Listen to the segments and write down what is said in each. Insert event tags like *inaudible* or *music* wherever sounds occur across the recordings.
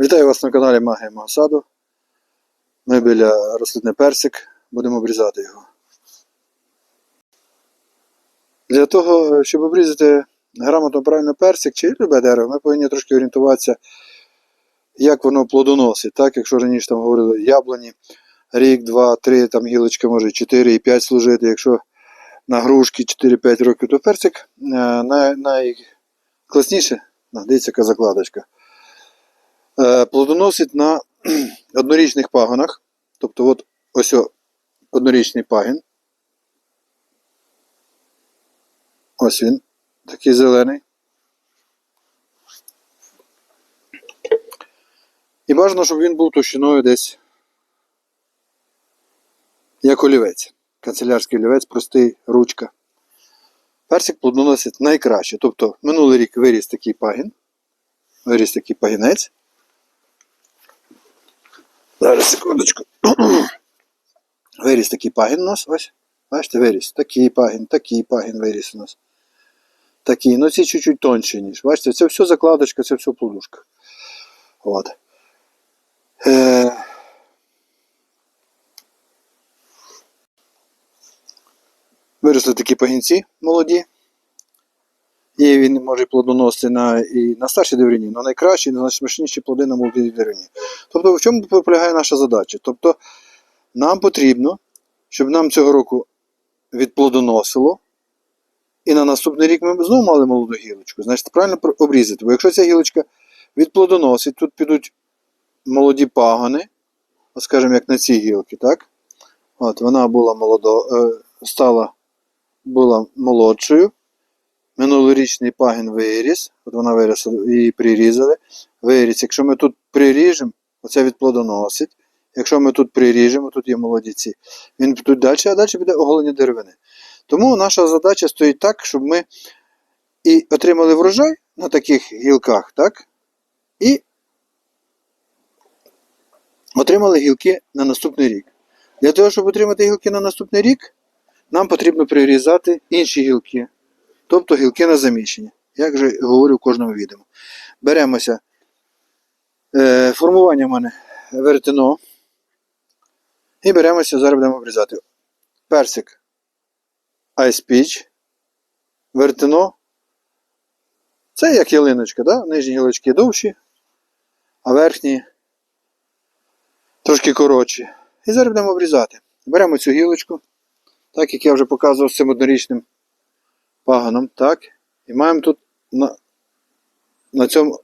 Вітаю вас на каналі Магія мого саду. Ми біля рослини персик, будемо обрізати його. Для того, щоб обрізати грамотно правильно персик чи любе дерево, ми повинні трошки орієнтуватися, як воно плодоносить. Так, якщо раніше там говорили яблуні, рік, два, три, там гілочка може 4 і 5 служити. Якщо на грушки 4-5 років, то персик е, най, найкласніше, дивіться, яка закладочка. Е, плодоносить на *clears throat* однорічних пагонах. Тобто, от ось однорічний пагін. Ось він, такий зелений. І бажано, щоб він був товщиною десь як олівець. Канцелярський олівець, простий, ручка. Персик плодоносить найкраще. Тобто, минулий рік виріс такий пагін. Виріс такий пагінець. Зараз секундочку. *clears throat* Виріс такий пагін у нас. Ось. Бачите, виріс. Такий пагін, такий пагін виріс у нас. Такий. Ну ці чуть-чуть тонші, ніж. Бачите, це все закладочка, це все плодушка. От. Е... Виросли такі пагінці молоді. І він може плодоносити на, і на старшій деревині, але найкращі, найсмачніші плоди на молодій деревині. Тобто, в чому полягає наша задача? Тобто, нам потрібно, щоб нам цього року відплодоносило, і на наступний рік ми знову мали молоду гілочку. Значить, правильно обрізати. Бо якщо ця гілочка відплодоносить, тут підуть молоді пагони, скажімо, як на цій гілці, так? От, вона була молодо, е, стала була молодшою. Минулорічний пагін виріс, от вона виросла, її прирізали. Виріс. Якщо ми тут приріжемо, оце відплодоносить. Якщо ми тут приріжемо, тут є молодіці, він тут далі, а далі буде оголення деревини. Тому наша задача стоїть так, щоб ми і отримали врожай на таких гілках, так? І отримали гілки на наступний рік. Для того, щоб отримати гілки на наступний рік, нам потрібно прирізати інші гілки, тобто гілки на заміщення. Як же говорю в кожному відео. Беремося. Е, формування в мене веретено. І беремося, зараз будемо обрізати. Персик Ice Peach. Веретено. Це як ялиночка, да? нижні гілочки довші, а верхні трошки коротші. І зараз будемо обрізати. Беремо цю гілочку, так як я вже показував з цим однорічним паганом. Так. І маємо тут на, на цьому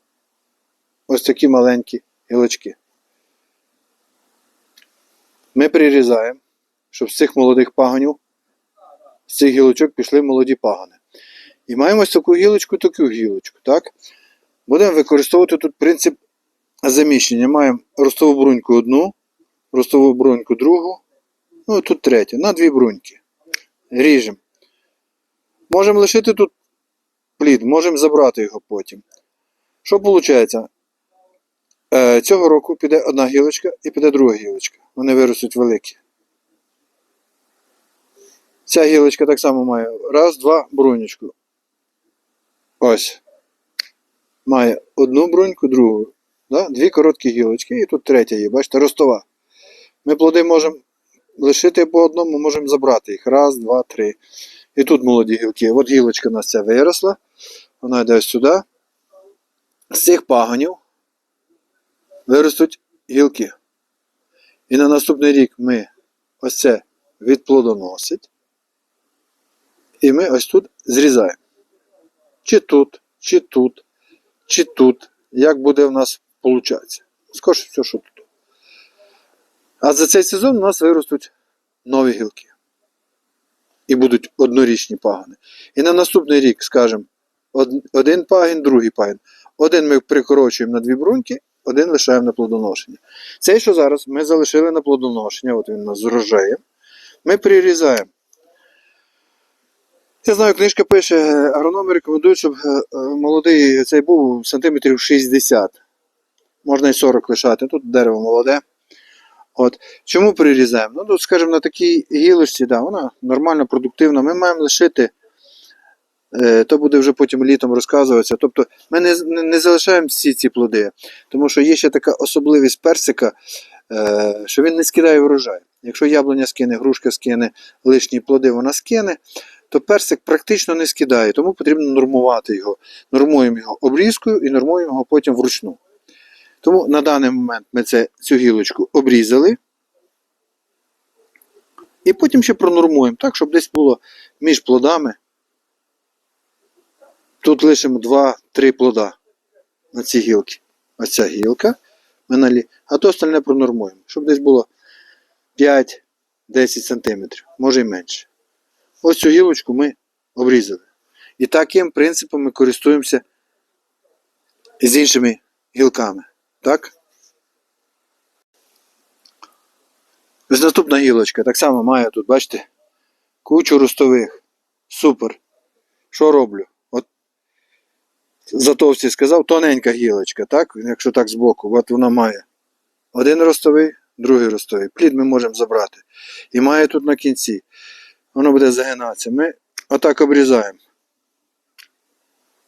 ось такі маленькі гілочки. Ми прирізаємо, щоб з цих молодих паганів, з цих гілочок пішли молоді пагани. І маємо ось таку гілочку, таку гілочку. Так? Будемо використовувати тут принцип заміщення. Маємо ростову бруньку одну, ростову бруньку другу, ну і тут третю, на дві бруньки. Ріжемо. Можемо лишити тут плід, можемо забрати його потім. Що виходить? Е, цього року піде одна гілочка і піде друга гілочка. Вони виростуть великі. Ця гілочка так само має раз, два, брунечку. Ось. Має одну бруньку, другу. Да? Дві короткі гілочки, і тут третя є, бачите, ростова. Ми плоди можемо лишити по одному, можемо забрати їх. Раз, два, три. І тут молоді гілки. От гілочка у нас ця виросла. Вона йде ось сюди. З цих паганів виростуть гілки. І на наступний рік ми ось це відплодоносить. І ми ось тут зрізаємо. Чи тут, чи тут, чи тут. Як буде в нас получатися. Скорше все, що тут. А за цей сезон у нас виростуть нові гілки. І будуть однорічні пагони. І на наступний рік, скажімо, один пагін, другий пагін. Один ми прикорочуємо на дві бруньки, один лишаємо на плодоношення. Цей, що зараз ми залишили на плодоношення, от він у нас з ми прирізаємо. Я знаю, книжка пише, агрономи рекомендують, щоб е, е, молодий цей був сантиметрів 60. Можна і 40 лишати. Тут дерево молоде. От. Чому прирізаємо? Ну, тут, скажімо, на такій гілочці, да, вона нормально продуктивна. Ми маємо лишити Е, То буде вже потім літом розказуватися. Тобто ми не, не, залишаємо всі ці плоди, тому що є ще така особливість персика, е, що він не скидає врожай. Якщо яблуня скине, грушка скине, лишні плоди вона скине, то персик практично не скидає, тому потрібно нормувати його. Нормуємо його обрізкою і нормуємо його потім вручну. Тому на даний момент ми це, цю гілочку обрізали. І потім ще пронормуємо, так, щоб десь було між плодами. Тут лишимо 2-3 плода на ці гілки. Оця гілка. А то остальне пронормуємо, щоб десь було 5-10 см, може і менше. Ось цю гілочку ми обрізали. І таким принципом ми користуємося з іншими гілками. Так? Ось наступна гілочка так само має тут, бачите, кучу ростових. Супер. Що роблю? От Затовсті сказав, тоненька гілочка, так? Якщо так збоку, от вона має один ростовий, другий ростовий. Плід ми можемо забрати. І має тут на кінці. Воно буде загинатися. Ми отак обрізаємо.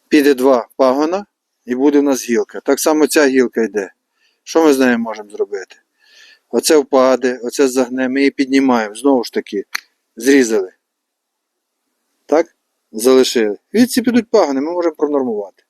Піде два пагона і буде в нас гілка. Так само ця гілка йде. Що ми з нею можемо зробити? Оце впаде, оце загне, ми її піднімаємо. Знову ж таки, зрізали. Так? Залишили. Відці підуть пагони, ми можемо пронормувати.